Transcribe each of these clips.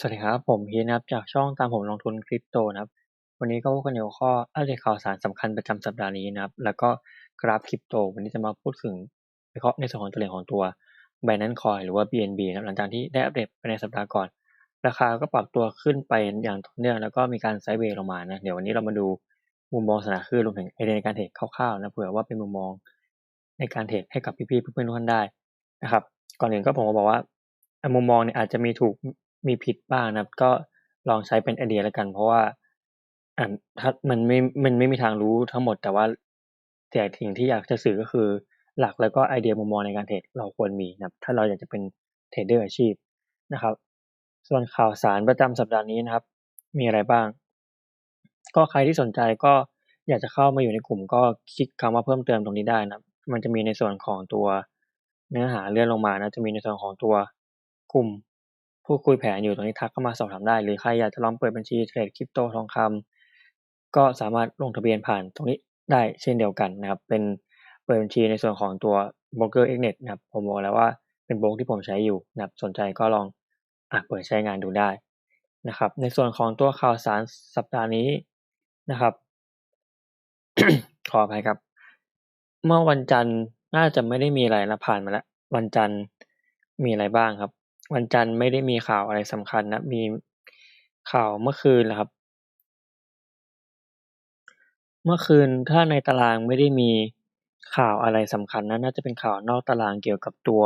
สวัสดีครับ ผมพีนะครับจากช่องตามผมลงทุนคริปโตนะครับ วันนี้ก็พบกันในหัวข้ออัปเดตข่าวสารสำคัญประจำสัปดาห์นี้นะครับ แล้วก็กราฟคริปโต วันนี้จะมาพูดถึงวิเคราะห์ในส่วนของตัวเลขของตัว Binance Coin หรือว่า BNB นะครับหลังจากที่ได้อัปเดตไปในสัปดาห์ก่อน ราคาก็ปรับตัวขึ้นไปอย่างต่อเนื่องแล้วก็มีการไซด์เวย์ลงมานะเดี๋ยววันนี้เรามาดูมุมมองสถานคลื่นรวมถึงไอเดียในการเทรดคร่าวๆนะเผื่อว่าเป็นมุมมองในการเทรดให้กับพี่ๆเพื่อนๆทุกท่านได้นะครับ ก่อนอื่นก็ผมก็บอกว่ามุมมองเนี่ยอาจจะมีถูก มีผิดบ้างนะครับ ก็ลองใช้เป็นไอเดียแล้วกัน เพราะว่าอ่าถ้ามันไม่ มันไม่มีทางรู้ทั้งหมด แต่ว่าแต่สิ่งที่อยากจะสื่อก็คือหลักแล้วก็ไอเดียมุมมองในการเทรดเราควรมีนะครับ ถ้าเราอยากจะเป็นเทรดเดอร์อาชีพนะครับ ส่วนข่าวสารประจำสัปดาห์นี้นะครับ มีอะไรบ้าง ก็ใครที่สนใจก็อยากจะเข้ามาอยู่ในกลุ่ม ก็คลิกคำว่าเพิ่มเติมตรงนี้ได้นะครับมันจะมีในส่วนของตัวเนื้อหาเลื่อนลงมานะจะมีในส่วนของตัวกลุ่ม พูดคุยแผนอยู่ตรงนี้ทักเข้ามาสอบถามได้ หรือใครอยากจะลองเปิดบัญชีเทรดคริปโตทองคำก็สามารถลงทะเบียนผ่านตรงนี้ได้เช่นเดียวกันนะครับ เป็นเปิดบัญชีในส่วนของตัว Broker Xnet นะครับผมบอกแล้วว่าเป็นโบรกที่ผมใช้อยู่นะครับสนใจก็ลองอะเปิดใช้งานดูได้นะครับ ในส่วนของตัวข่าวสารสัปดาห์นี้นะครับ ขออภัยครับ เมื่อวันจันทร์น่าจะไม่ได้มีอะไรนะผ่านมาแล้ววันจันทร์มีอะไรบ้างครับ วันจันทร์ไม่ได้มีข่าวอะไรสำคัญนะ มีข่าวเมื่อคืนแหละครับ เมื่อคืนถ้าในตารางไม่ได้มีข่าวอะไรสำคัญนะน่าจะเป็นข่าวนอกตารางเกี่ยวกับตัว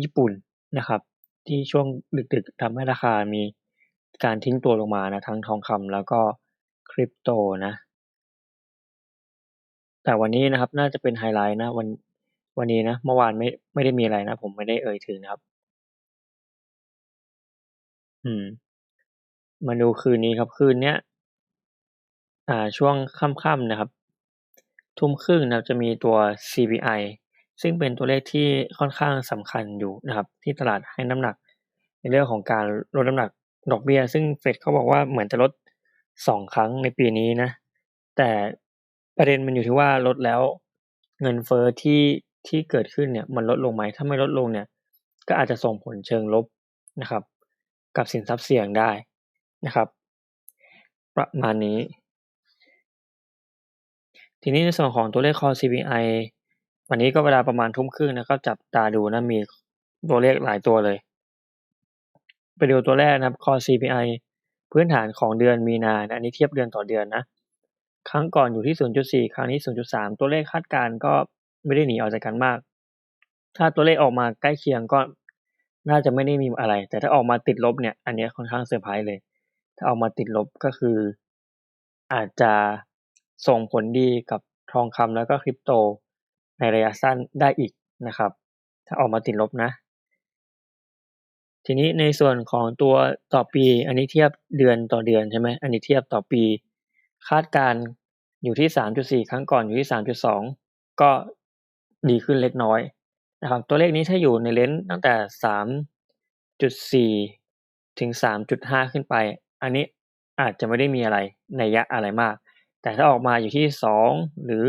ญี่ปุ่นนะครับ ที่ช่วงดึกๆทำให้ราคามีการทิ้งตัวลงมานะทั้งทองคำแล้วก็คริปโตนะ แต่วันนี้นะครับน่าจะเป็นไฮไลท์นะวันวันนี้นะเมื่อวานไม่ไม่ได้มีอะไรนะ ผมไม่ได้เอ่ยถึงนะครับ อืม มาดูคืนนี้ครับ คืนเนี้ย อ่า ช่วงค่ำๆนะครับ ทุ่มครึ่งนะครับจะมีตัว CPI ซึ่งเป็นตัวเลขที่ค่อนข้างสำคัญอยู่นะครับ ที่ตลาดให้น้ำหนัก ในเรื่องของการลดน้ำหนักดอกเบี้ย ซึ่งเฟดเขาบอกว่าเหมือนจะลดสองครั้งในปีนี้นะ แต่ประเด็นมันอยู่ที่ว่าลดแล้วเงินเฟ้อที่ที่เกิดขึ้นเนี่ยมันลดลงไหมถ้าไม่ลดลงเนี่ย ก็อาจจะส่งผลเชิงลบนะครับ กับสินทรัพย์เสี่ยงได้นะครับ ประมาณนี้ ทีนี้ในส่วนของตัวเลข Core CPI วันนี้ก็เวลาประมาณทุ่มครึ่งนะก็จับตาดูนะมีตัวเลขหลายตัวเลย ไปดูตัวแรกนะครับ Core CPI พื้นฐานของเดือนมีนาอันนี้เทียบเดือนต่อเดือนนะ ครั้งก่อนอยู่ที่ 0.4 ครั้งนี้ 0.3 ตัวเลขคาดการณ์ก็ไม่ได้หนีออกจากกันมาก ถ้าตัวเลขออกมาใกล้เคียงก็ น่าจะไม่ได้มีอะไร แต่ถ้าออกมาติดลบเนี่ย อันนี้ค่อนข้างเซอร์ไพรส์เลย ถ้าออกมาติดลบก็คือ อาจจะส่งผลดีกับทองคำแล้วก็คริปโตในระยะสั้นได้อีกนะครับ ถ้าออกมาติดลบนะ ทีนี้ในส่วนของตัวต่อปี อันนี้เทียบเดือนต่อเดือนใช่ไหมอันนี้เทียบต่อปี คาดการอยู่ที่ 3.4 ครั้งก่อนอยู่ที่ 3.2 ก็ดีขึ้นเล็กน้อย นะครับตัวเลขนี้ถ้าอยู่ในเลนส์ตั้งแต่ 3.4 ถึง 3.5 ขึ้นไป อันนี้อาจจะไม่ได้มีอะไรในยะอะไรมาก แต่ถ้าออกมาอยู่ที่ 2 หรือ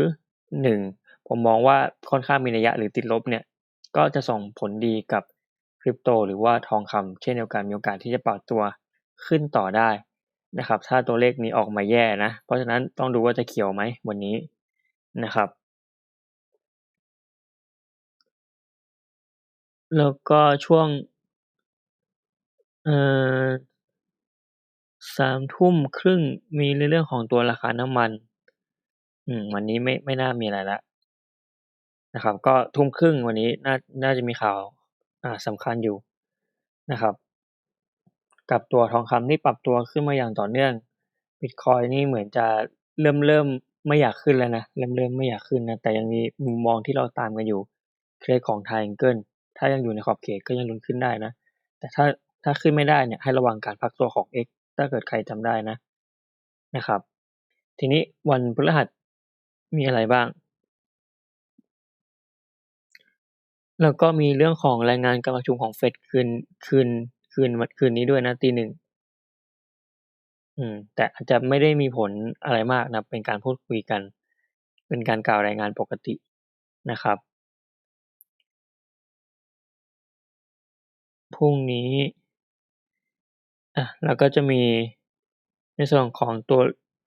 1 ผมมองว่าค่อนข้างมีนัยยะหรือติดลบเนี่ยก็จะส่งผลดีกับคริปโต หรือว่าทองคำเช่นเดียวกันมีโอกาสที่จะปรับตัวขึ้นต่อได้นะครับ ถ้าตัวเลขนี้ออกมาแย่นะ เพราะฉะนั้นต้องดูว่าจะเขียวไหมวันนี้นะครับ แล้วก็ช่วง เอ่อ สามทุ่มครึ่งมีในเรื่องของตัวราคาน้ำมัน อืม วันนี้ไม่ ไม่น่ามีอะไรแล้วนะครับ ก็ทุ่มครึ่งวันนี้น่า น่าจะมีข่าว อ่าสำคัญอยู่นะครับ กับตัวทองคำที่ปรับตัวขึ้นมาอย่างต่อเนื่องบิตคอยนี่เหมือนจะเริ่มเริ่มไม่อยากขึ้นแล้วนะ เริ่มเริ่มไม่อยากขึ้นนะ แต่ยังมีมุมมองที่เราตามกันอยู่เทรดของไทเกิล ถ้ายังอยู่ในขอบเขตก็ยังลุ้นขึ้นได้นะ แต่ถ้าถ้าขึ้นไม่ได้เนี่ยให้ระวังการพักตัวของ X ถ้าเกิดใครจำได้นะนะครับ ทีนี้วันพฤหัสมีอะไรบ้าง แล้วก็มีเรื่องของรายงานการประชุมของเฟดคืนคืนคืนวันคืนนี้ด้วยนะตีหนึ่งอืม แต่อาจจะไม่ได้มีผลอะไรมากนะเป็นการพูดคุยกัน เป็นการกล่าวรายงานปกตินะครับ พรุ่งนี้อะแล้วก็จะมีในส่วนของตัว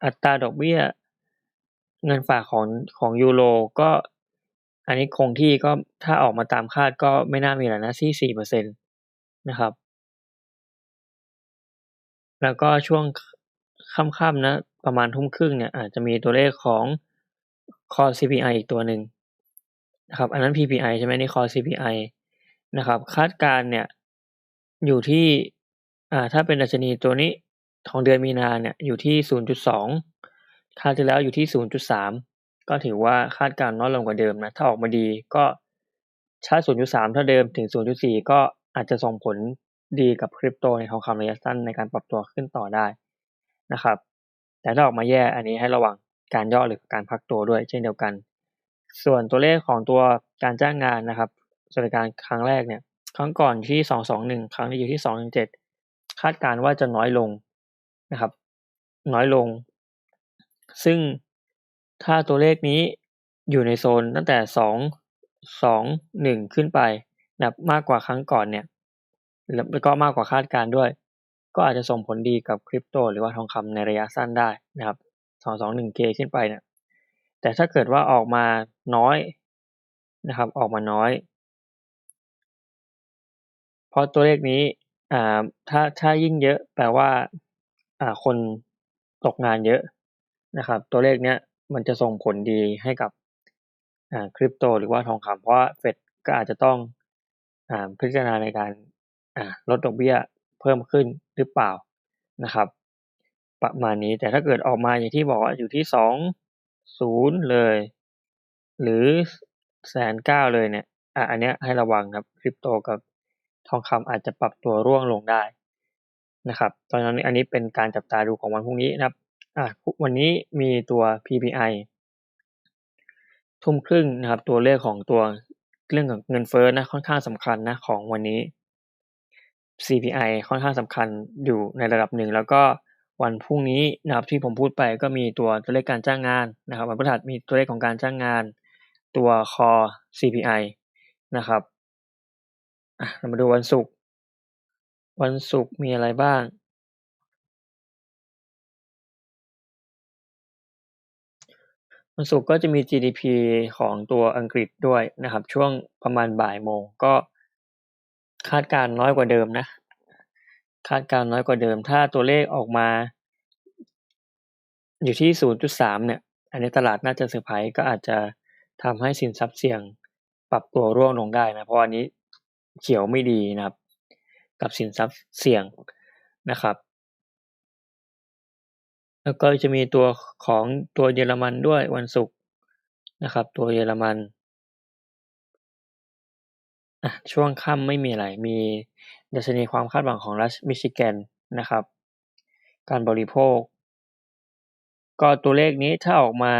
อัตราดอกเบี้ย เงินฝากของของยูโรก็อันนี้คงที่ก็ถ้าออกมาตามคาดก็ไม่น่ามีอะไรนะที่สี่เปอร์เซ็นตนะครับ แล้วก็ช่วงค่ำๆนะ ประมาณทุ่มครึ่งเนี่ยอาจจะมีตัวเลขของ core CPI อีกตัวหนึ่งนะครับ อันนั้น PPI ใช่ไหมนี่ core CPI นะครับ คาดการเนี่ย อยู่ที่ อ่า ถ้าเป็นดัชนีตัวนี้ของเดือนมีนาเนี่ยอยู่ที่ 0.2 คาดที่แล้วอยู่ที่ 0.3 ก็ถือว่าคาดการณ์น้อยลงกว่าเดิมนะ ถ้าออกมาดีก็ถ้า0.3เท่าเดิมถึง 0.4 ก็อาจจะส่งผลดีกับคริปโตในทองคำระยะสั้นในการปรับตัวขึ้นต่อได้นะครับ แต่ถ้าออกมาแย่อันนี้ให้ระวังการย่อหรือการพักตัวด้วยเช่นเดียวกัน ส่วนตัวเลขของตัวการจ้างงานนะครับสวัสดิการครั้งแรกเนี่ย ครั้งก่อนที่221ครั้งนี้อยู่ที่217คาดการว่าจะน้อยลงนะครับ น้อยลง ซึ่งถ้าตัวเลขนี้อยู่ในโซนตั้งแต่2 2 1ขึ้นไปนะมากกว่าครั้งก่อนเนี่ยแล้วก็มากกว่าคาดการด้วย ก็อาจจะส่งผลดีกับคริปโตหรือว่าทองคำในระยะสั้นได้นะครับ 221K ขึ้นไปเนี่ยแต่ถ้าเกิดว่าออกมาน้อยนะครับ ออกมาน้อย เพราะตัวเลขนี้อ่าถ้าถ้ายิ่งเยอะแปลว่าอ่าคนตกงานเยอะนะครับ ตัวเลขเนี้ยมันจะส่งผลดีให้กับอ่าคริปโตหรือว่าทองคำเพราะเฟดก็อาจจะต้องอ่าพิจารณาในการอ่าลดดอกเบี้ยเพิ่มขึ้นหรือเปล่านะครับ ประมาณนี้แต่ถ้าเกิดออกมาอย่างที่บอกว่าอยู่ที่สองศูนย์เลย หรือแสนเก้าเลยเนี่ยอะอันเนี้ยให้ระวังครับคริปโตกับ ทองคำอาจจะปรับตัวร่วงลงได้นะครับตอนนี้อันนี้เป็นการจับตาดูของวันพรุ่งนี้นะครับอะวันนี้มีตัว PPI ทุ่มครึ่งนะครับตัวเลขของตัวเรื่องของเงินเฟ้อนะค่อนข้างสำคัญนะของวันนี้ CPI ค่อนข้างสำคัญอยู่ในระดับหนึ่ง แล้วก็วันพรุ่งนี้นะครับที่ผมพูดไปก็มีตัวตัวเลขการจ้างงานนะครับวันพฤหัสมีตัวเลขของการจ้างงาน ตัว Core CPI นะครับ เรามาดูวันศุกร์วันศุกร์มีอะไรบ้าง วันศุกร์ก็จะมี GDP ของตัวอังกฤษด้วยนะครับ ช่วงประมาณบ่ายโมงก็คาดการน้อยกว่าเดิมนะ คาดการน้อยกว่าเดิม ถ้าตัวเลขออกมา อยู่ที่ 0.3 เนี่ย อันนี้ตลาดน่าจะเซอร์ไพรส์ก็อาจจะทำให้สินทรัพย์เสี่ยงปรับตัวร่วงลงได้นะ เพราะอันนี้ เขียวไม่ดีนะครับ กับสินทรัพย์เสี่ยงนะครับ แล้วก็จะมีตัวของตัวเยอรมันด้วยวันศุกร์นะครับ ตัวเยอรมันช่วงค่ำไม่มีอะไร มีดัชนีความคาดหวังของรัฐมิชิแกนนะครับ การบริโภค ก็ตัวเลขนี้ถ้าออกมา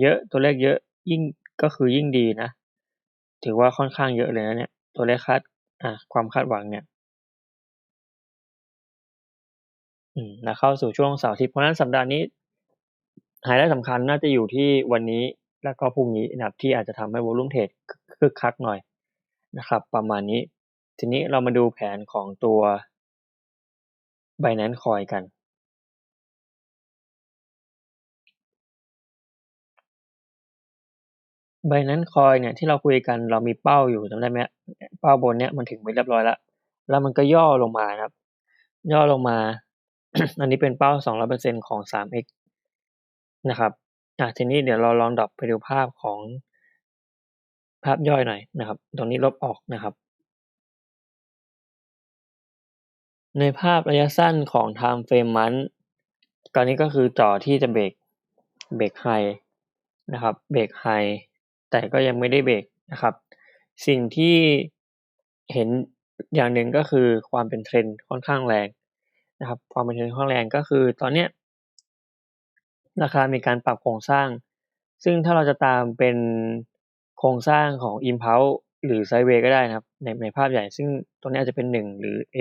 เยอะตัวเลขเยอะยิ่งก็คือยิ่งดีนะ ถือว่าค่อนข้างเยอะเลยนะเนี่ย ตัวเลขคาด อ่า ความคาดหวังเนี่ย อืมแล้วเข้าสู่ช่วงเสาร์อาทิตย์เพราะนั้นสัปดาห์นี้ไฮไลท์สำคัญน่าจะอยู่ที่วันนี้แล้วก็พรุ่งนี้นะครับที่อาจจะทำให้วอลุ่มเทรดคึกคักหน่อยนะครับ ประมาณนี้ ทีนี้เรามาดูแผนของตัว Binance Coin กัน Binance Coin เนี่ยที่เราคุยกันเรามีเป้าอยู่จำได้ไหมเป้าบนเนี้ยมันถึงไปเรียบร้อยแล้ว แล้วมันก็ย่อลงมาครับ ย่อลงมา อันนี้เป็นเป้า 200%ของ 3x นะครับอะทีนี้เดี๋ยวเราลองดรอปไปดูภาพของภาพย่อยหน่อยนะครับ ตรงนี้ลบออกนะครับ ในภาพระยะสั้นของ time frame มันตอนนี้ก็คือจ่อที่จะเบรกเบรกไฮนะครับเบรกไฮ แต่ก็ยังไม่ได้เบรกนะครับ สิ่งที่เห็นอย่างหนึ่งก็คือความเป็นเทรนค่อนข้างแรงนะครับ ความเป็นเทรนค่อนข้างแรงก็คือตอนเนี้ยราคามีการปรับโครงสร้าง ซึ่งถ้าเราจะตามเป็นโครงสร้างของ Impulse หรือ Sideway ก็ได้นะครับ ในในภาพใหญ่ซึ่งตรงนี้อาจจะเป็น 1 หรือ A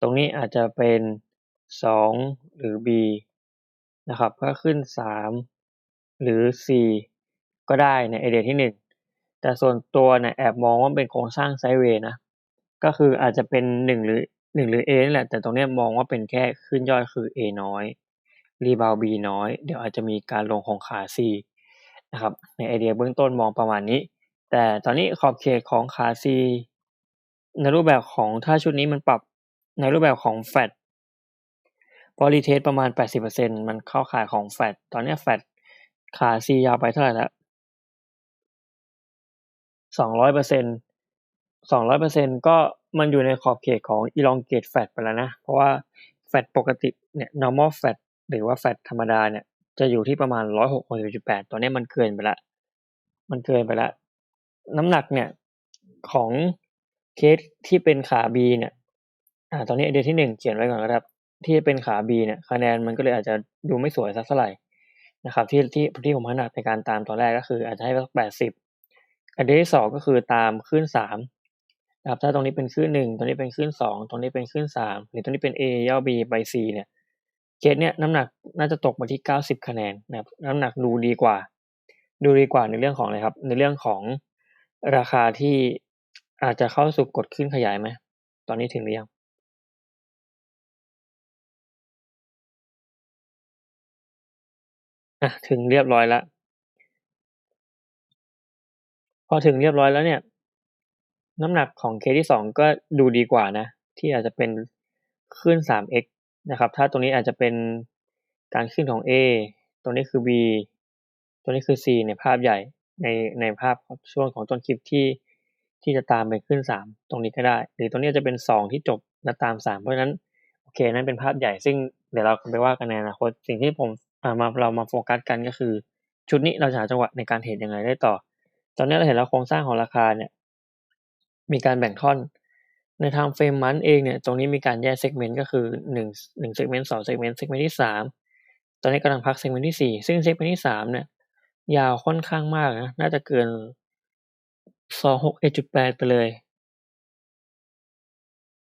ตรงนี้อาจจะเป็น 2 หรือ B นะครับ ก็ขึ้น 3 หรือ C ก็ได้ในไอเดียที่ 1 แต่ส่วนตัวเนี่ยแอบมองว่าเป็นโครงสร้างไซเวย์นะ ก็คืออาจจะเป็น 1 หรือหนึ่งหรือ A นี่แหละ แต่ตรงเนี้ยมองว่าเป็นแค่ขึ้นย่อยคือ A น้อย รีบาว B น้อย เดี๋ยวอาจจะมีการลงของขา C นะครับ ในไอเดียเบื้องต้นมองประมาณนี้ แต่ตอนนี้ขอบเขตของขา C ในรูปแบบของถ้าชุดนี้มันปรับในรูปแบบของแฟตพอรีเทสประมาณ 80%มันเข้าขายของแฟตตอนนี้แฟตขา C ยาวไปเท่าไหร่แล้ว สองร้อยเปอร์เซ็นสองร้อยเปอร์เซ็นก็มันอยู่ในขอบเขตของ elongate fat ไปแล้วนะ เพราะว่าแฟตปกติเนี่ย normal fat หรือว่าแฟตธรรมดาเนี่ย จะอยู่ที่ประมาณร้อยหกจุดแปดตอนนี้มันเกินไปละ มันเกินไปละ น้ำหนักเนี่ยของเคสที่เป็นขา B เนี่ย อ่า ตอนนี้ไอเดียที่หนึ่งเขียนไว้ก่อนครับ ที่เป็นขา B เนี่ย คะแนนมันก็เลยอาจจะดูไม่สวยสักเท่าไหร่นะครับ ที่ที่ที่ผมถนัดในการตามตอนแรกก็คืออาจจะให้สักแปดสิบ อันที่สองก็คือตามขึ้นสามนะครับถ้าตรงนี้เป็นขึ้นหนึ่งตรงนี้เป็นขึ้นสองตรงนี้เป็นขึ้นสามหรือตรงนี้เป็น A ย่อ B ไป C เนี่ยเคสเนี่ยน้ำหนักน่าจะตกมาที่เก้าสิบคะแนนนะครับน้ำหนักดูดีกว่า ดูดีกว่าในเรื่องของอะไรครับ ในเรื่องของราคาที่อาจจะเข้าสู่กดขึ้นขยายไหมตอนนี้ถึงหรือยังอะถึงเรียบร้อยแล้ว พอถึงเรียบร้อยแล้วเนี่ย น้ำหนักของเคที่สองก็ดูดีกว่านะ ที่อาจจะเป็นขึ้น 3x นะครับ ถ้าตรงนี้อาจจะเป็นการขึ้นของ A ตรงนี้คือ B ตรงนี้คือ C ในภาพใหญ่ในในภาพช่วงของต้นคลิปที่ที่จะตามไปขึ้น 3 ตรงนี้ก็ได้ หรือตรงนี้จะเป็น 2 ที่จบแล้วตาม 3 เพราะฉะนั้นโอเคนั้นเป็นภาพใหญ่ซึ่งเดี๋ยวเราไปว่ากันในอนาคตสิ่งที่ผมมาเรามาโฟกัสกันก็คือ ชุดนี้เราจะหาจังหวะในการเห็นยังไงได้ต่อ ตอนนี้เราเห็นแล้วโครงสร้างของราคาเนี่ยมีการแบ่งท่อน ในทางเฟรมมันเองเนี่ยตรงนี้มีการแยกเซกเมนต์ก็คือหนึ่งหนึ่งเซกเมนต์สองเซกเมนต์เซกเมนต์ที่สามตอนนี้กำลังพักเซกเมนต์ที่สี่ซึ่งเซกเมนต์ที่สามเนี่ยยาวค่อนข้างมากนะน่าจะเกินสองหกเอจุดแปดไปเลย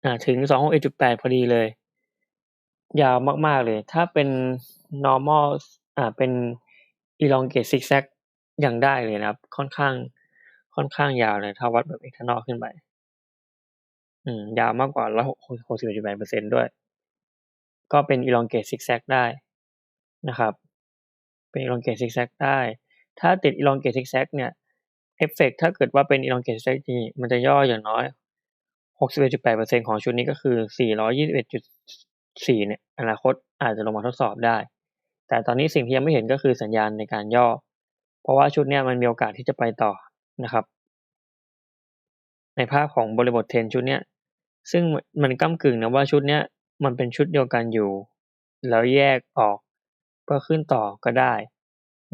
อ่าถึงสองหกเอจุดแปดพอดีเลย ยาวมาก ๆ เลย ถ้าเป็น normal อ่าเป็น elongate zigzag ยังได้เลยนะครับ ค่อนข้าง ค่อนข้างยาวเลยถ้าวัดแบบเอ็กซ์นอลขึ้นไป อืม ยาวมากกว่าร้อยหกสิบจุดแปดเปอร์เซ็นด้วย ก็เป็น elongate zigzag ได้นะครับ เป็น elongate zigzag ได้ ถ้าติด elongate zigzag เนี่ยเอฟเฟกถ้าเกิดว่าเป็น elongate zigzag จริงมันจะย่ออย่างน้อยหกสิบเอ็ดจุดแปดเปอร์เซ็นของชุดนี้ก็คือสี่ร้อยยี่สิบเอ็ดจุดสี่เนี่ยอนาคตอาจจะลงมาทดสอบได้ แต่ตอนนี้สิ่งที่ยังไม่เห็นก็คือสัญญาณในการย่อ เพราะว่าชุดเนี้ยมันมีโอกาสที่จะไปต่อนะครับ ในภาพของบริบทเทนชุดเนี้ยซึ่งมันก้ากึ่งนะว่าชุดเนี้ยมันเป็นชุดเดียวกันอยู่ แล้วแยกออกเพื่อขึ้นต่อก็ได้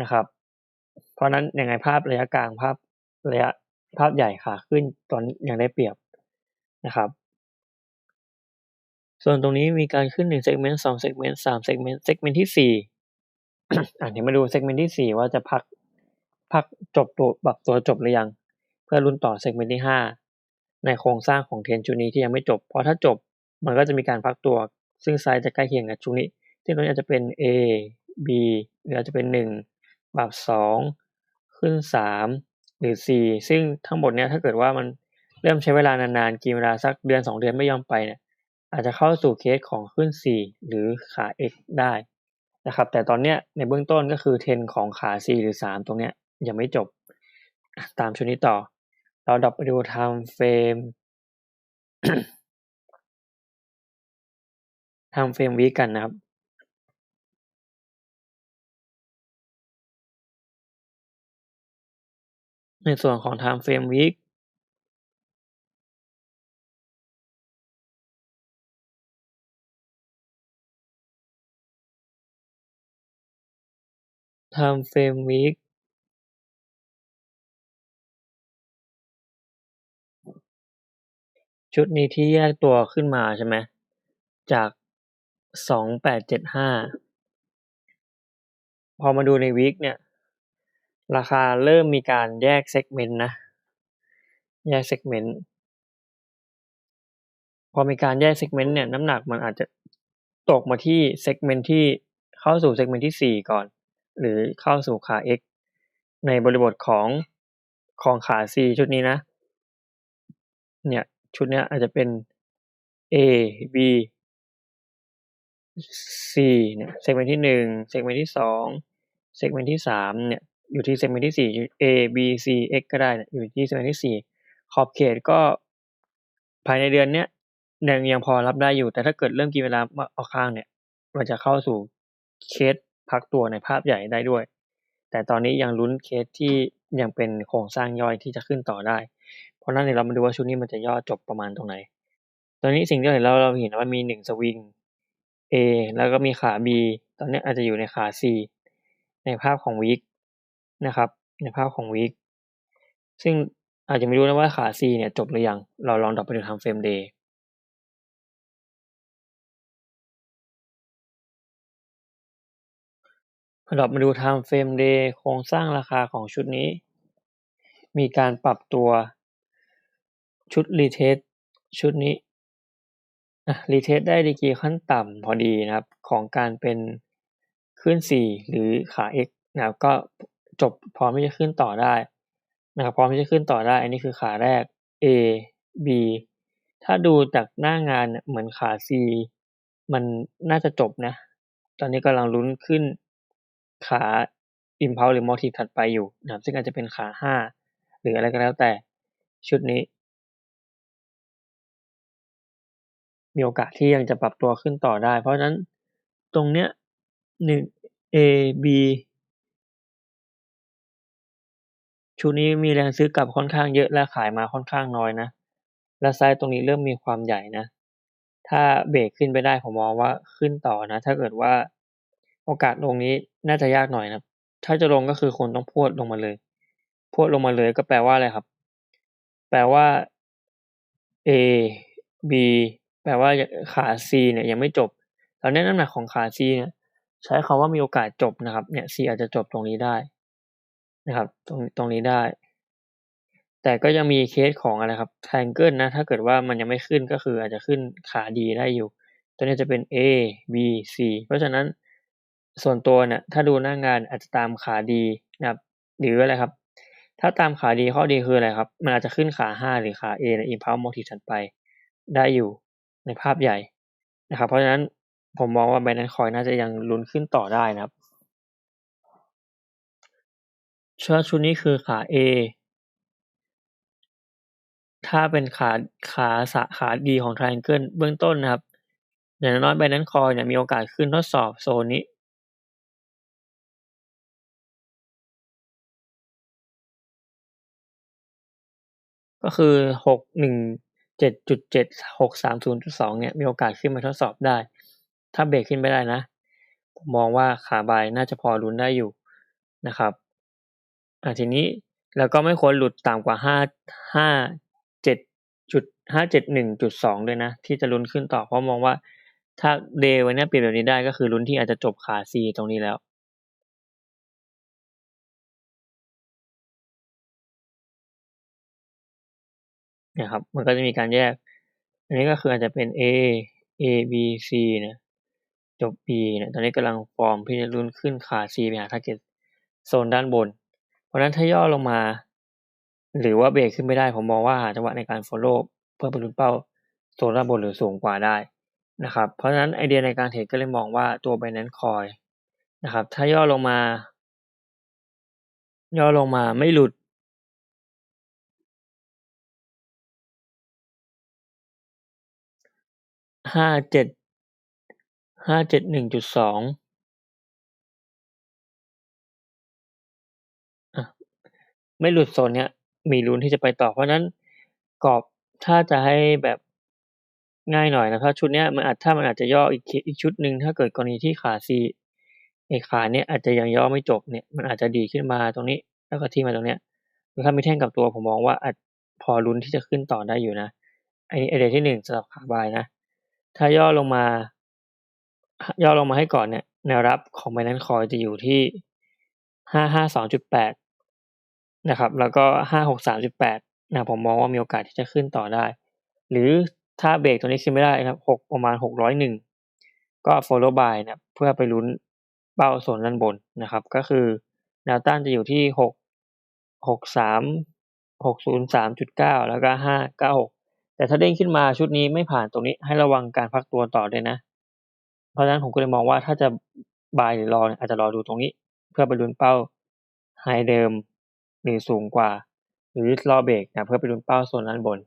นะครับ เพราะนั้นยังไงภาพระยะกลางภาพระยะภาพใหญ่ขาขึ้นตอนยังได้เปรียบนะครับ ส่วนตรงนี้มีการขึ้นหนึ่งเซกเมนต์สองเซกเมนต์สามเซกเมนต์เซกเมนต์ที่สี่อ่าเดี๋ยวมาดูเซกเมนต์ที่สี่ว่าจะพัก พักจบตัวแบบตัวจบหรือยัง เพื่อรุ่นต่อเซกเมนต์ที่ห้าในโครงสร้างของเทรนชุดนี้ที่ยังไม่จบ เพราะถ้าจบมันก็จะมีการพักตัว ซึ่งไซส์จะใกล้เคียงกับชุดนี้ซึ่งตัวนี้อาจจะเป็น A B หรืออาจจะเป็นหนึ่งแบบสองขึ้นสามหรือ C ซึ่งทั้งหมดเนี้ยถ้าเกิดว่ามันเริ่มใช้เวลานานๆกินเวลาสักเดือนสองเดือนไม่ยอมไปเนี่ยอาจจะเข้าสู่เคสของขึ้น 4 หรือขา X ได้นะครับแต่ตอนเนี้ยในเบื้องต้นก็คือเทนของขา C หรือ 3 ตรงเนี้ย ยังไม่จบ ตามชุดนี้ต่อ เราดับไปดูทม์เฟรมทม์เฟรมวีกันนะครับในส่วนของ Time Frame ทำเฟรมวิก ชุดนี้ที่แยกตัวขึ้นมาใช่ไหมจากสองแปดเจ็ดห้าพอมาดูในวีคเนี่ย ราคาเริ่มมีการแยกเซกเมนต์นะ แยกเซกเมนต์พอมีการแยกเซกเมนต์เนี่ยน้ำหนักมันอาจจะตกมาที่เซกเมนต์ที่เข้าสู่เซกเมนต์ที่สี่ก่อน หรือเข้าสู่ขา X ในบริบทของของขา C ชุดนี้นะ เนี่ย ชุดเนี้ยอาจจะเป็น A B C เนี่ยเซกเมนต์ที่หนึ่งเซกเมนต์ที่สองเซกเมนต์ที่สามเนี่ยอยู่ที่เซกเมนต์ที่สี่ A B C X ก็ได้เนี่ยอยู่ที่เซกเมนต์ที่สี่ขอบเขตก็ภายในเดือนเนี้ยยังยังพอรับได้อยู่ แต่ถ้าเกิดเริ่มกินเวลาเอาข้างเนี่ย มันจะเข้าสู่เคสพักตัวในภาพใหญ่ได้ด้วย แต่ตอนนี้ยังลุ้นเคสที่ยังเป็นโครงสร้างย่อยที่จะขึ้นต่อได้ เพราะนั้นเดี๋ยวเรามาดูว่าชุดนี้มันจะย่อจบประมาณตรงไหน ตอนนี้สิ่งที่เราเห็นเราเราเห็นว่ามีหนึ่งสวิง A แล้วก็มีขา B ตอนนี้อาจจะอยู่ในขา C ในภาพของวิกนะครับ ในภาพของวิกซึ่งอาจจะไม่รู้นะว่าขา C เนี่ยจบหรือยัง เราลองดับไปดูทำเฟรมเดย์ดรอปมาดู time frame day โครงสร้างราคาของชุดนี้ มีการปรับตัว ชุดรีเทสชุดนี้รีเทสได้ดีกีขั้นต่ำพอดีนะครับ ของการเป็นขึ้น 4 หรือขา x นะครับก็จบพร้อมที่จะขึ้นต่อได้นะครับพร้อมที่จะขึ้นต่อได้ อันนี้คือขาแรก A B ถ้าดูจากหน้างานเหมือนขา C มันน่าจะจบนะ ตอนนี้กำลังลุ้นขึ้นขา impulse หรือ motive ถัดไปอยู่นะครับ ซึ่งอาจจะเป็นขา 5 หรืออะไรก็แล้วแต่ชุดนี้ มีโอกาสที่ยังจะปรับตัวขึ้นต่อได้ เพราะฉะนั้นตรงเนี้ยหนึ่ง A B ชุดนี้มีแรงซื้อกลับค่อนข้างเยอะและขายมาค่อนข้างน้อยนะ และไซส์ตรงนี้เริ่มมีความใหญ่นะ ถ้าเบรกขึ้นไปได้ผมมองว่าขึ้นต่อนะ ถ้าเกิดว่าโอกาสลงนี้น่าจะยากหน่อยนะ ถ้าจะลงก็คือคนต้องพวดลงมาเลย พวดลงมาเลยก็แปลว่าอะไรครับ แปลว่า A B แปลว่าขา C เนี่ยยังไม่จบตอนนี้น้ำหนักของขา C เนี่ยใช้คาว่ามีโอกาสจบนะครับ เนี่ย C อาจจะจบตรงนี้ได้นะครับ ตรงตรงนี้ได้ แต่ก็ยังมีเคสของอะไรครับ triangle นะ ถ้าเกิดว่ามันยังไม่ขึ้นก็คืออาจจะขึ้นขาดีได้อยู่ ตัวนี้จะเป็น A B C เพราะฉะนั้นส่วนตัวเนี่ยถ้าดูหน้างานอาจจะตามขาดีนะครับ หรืออะไรครับ ถ้าตามขาดีข้อดีคืออะไรครับ มันอาจจะขึ้นขา 5 หรือขา A ใน impulse motive ถัดไปได้อยู่ ในภาพใหญ่นะครับ เพราะฉะนั้นผมมองว่า Binance Coin น่าจะยังลุ้นขึ้นต่อได้นะครับชาร์ตชุดนี้คือขา A ถ้าเป็นขาขาสะขาดีของ Triangle เบื้องต้นนะครับ อย่างน้อย Binance Coin เนี่ยมีโอกาสขึ้นทดสอบโซนนี้ก็คือหกหนึ่ง เจ็ดจุดเจ็ดหกสามศูนย์จุดสองเนี่ยมีโอกาสขึ้นมาทดสอบได้ ถ้าเบรกขึ้นไม่ได้นะ ผมมองว่าขาบายน่าจะพอรุนได้อยู่นะครับอ่าทีนี้แล้วก็ไม่ควรหลุดต่ำกว่าห้าห้าเจ็ดจุดห้าเจ็ดหนึ่งจุดสองด้วยนะ ที่จะลุ้นขึ้นต่อเพราะมองว่าถ้าเดย์วันนี้เปลี่ยนแบบนี้ได้ก็คือลุ้นที่อาจจะจบขาซีตรงนี้แล้ว นะครับ มันก็จะมีการแยก อันนี้ก็คืออาจจะเป็น A A B C นะจบ B เนี่ยตอนนี้กำลังฟอร์มพี่จะลุ้นขึ้นขา C ไปหาทาร์เก็ตโซนด้านบน เพราะนั้นถ้าย่อลงมา หรือว่าเบรกขึ้นไม่ได้ ผมมองว่าหาจังหวะในการ follow เพื่อไปลุ้นเป้าโซนด้านบนหรือสูงกว่าได้นะครับ เพราะฉะนั้นไอเดียในการเทรดก็เลยมองว่าตัว Binance Coin นะครับ ถ้าย่อลงมา ย่อลงมาไม่หลุด ห้าเจ็ดห้าเจ็ดหนึ่งจุดสองไม่หลุดโซนเนี้ย มีลุ้นที่จะไปต่อ เพราะนั้นกรอบถ้าจะให้แบบง่ายหน่อยนะถ้าชุดเนี้ยมันอาจถ้ามันอาจจะย่ออีกอีกชุดหนึ่งถ้าเกิดกรณีที่ขาซีไอขาเนี้ยอาจจะยังย่อไม่จบเนี่ยมันอาจจะดีขึ้นมาตรงนี้ แล้วก็ที่มาตรงเนี้ยหรือถ้ามีแท่งกับตัวผมมองว่าอาจพอลุ้นที่จะขึ้นต่อได้อยู่นะไอไอเดียที่หนึ่งสำหรับขาบายนะ ถ้าย่อลงมา ย่อลงมาให้ก่อนเนี่ยแนวรับของ Binance Coin จะอยู่ที่ห้าห้าสองจุดแปดนะครับ แล้วก็ห้าหกสามจุดแปดนะผมมองว่ามีโอกาสที่จะขึ้นต่อได้ หรือถ้าเบรกตัวนี้ขึ้นไม่ได้นะครับหกประมาณหกร้อยหนึ่งก็ follow by นะเพื่อไปลุ้นเป้าโซนด้านบนนะครับ ก็คือแนวต้านจะอยู่ที่หกหกสามหกศูนย์สามจุดเก้าแล้วก็ห้าเก้าหก แต่ถ้าเด้งขึ้นมาชุดนี้ไม่ผ่านตรงนี้ให้ระวังการพักตัวต่อด้วยนะ เพราะฉะนั้นผมก็เลยมองว่าถ้าจะบายหรือรออาจจะรอดูตรงนี้ เพื่อไปลุ้นเป้าไฮเดิมหรือสูงกว่า หรือรอเบรกนะเพื่อไปลุ้นเป้าโซนด้านบน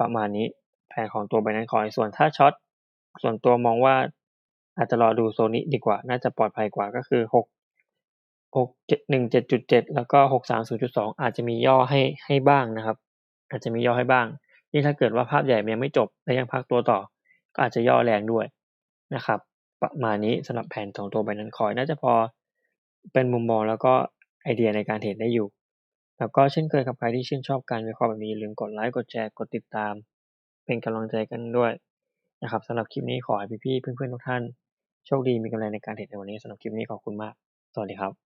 ประมาณนี้แผนของตัวไบนั้นคอยส่วนถ้าช็อตส่วนตัวมองว่าอาจจะรอดูโซนนี้ดีกว่า น่าจะปลอดภัยกว่าก็คือหกหกเจ็ดหนึ่งเจ็ดจุดเจ็ดแล้วก็หกสามศูนย์จุดสองอาจจะมีย่อให้ให้บ้างนะครับ อาจจะมีย่อให้บ้าง นี่ถ้าเกิดว่าภาพใหญ่ยังไม่จบและยังพักตัวต่อ ก็อาจจะย่อแรงด้วยนะครับ ประมาณนี้สำหรับแผนของตัวไบนันคอยน่าจะพอเป็นมุมมองแล้วก็ไอเดียในการเทรดได้อยู่ แล้วก็เช่นเคยครับใครที่ชื่นชอบการวิเคราะห์แบบนี้อย่าลืมกดไลค์กดแชร์กดติดตาม เป็นกำลังใจกันด้วยนะครับสำหรับคลิปนี้ขอให้พี่ๆเพื่อนๆทุกท่านโชคดีมีกำลังในการเทรดในวันนี้สำหรับคลิปนี้ขอบคุณมาก สวัสดีครับ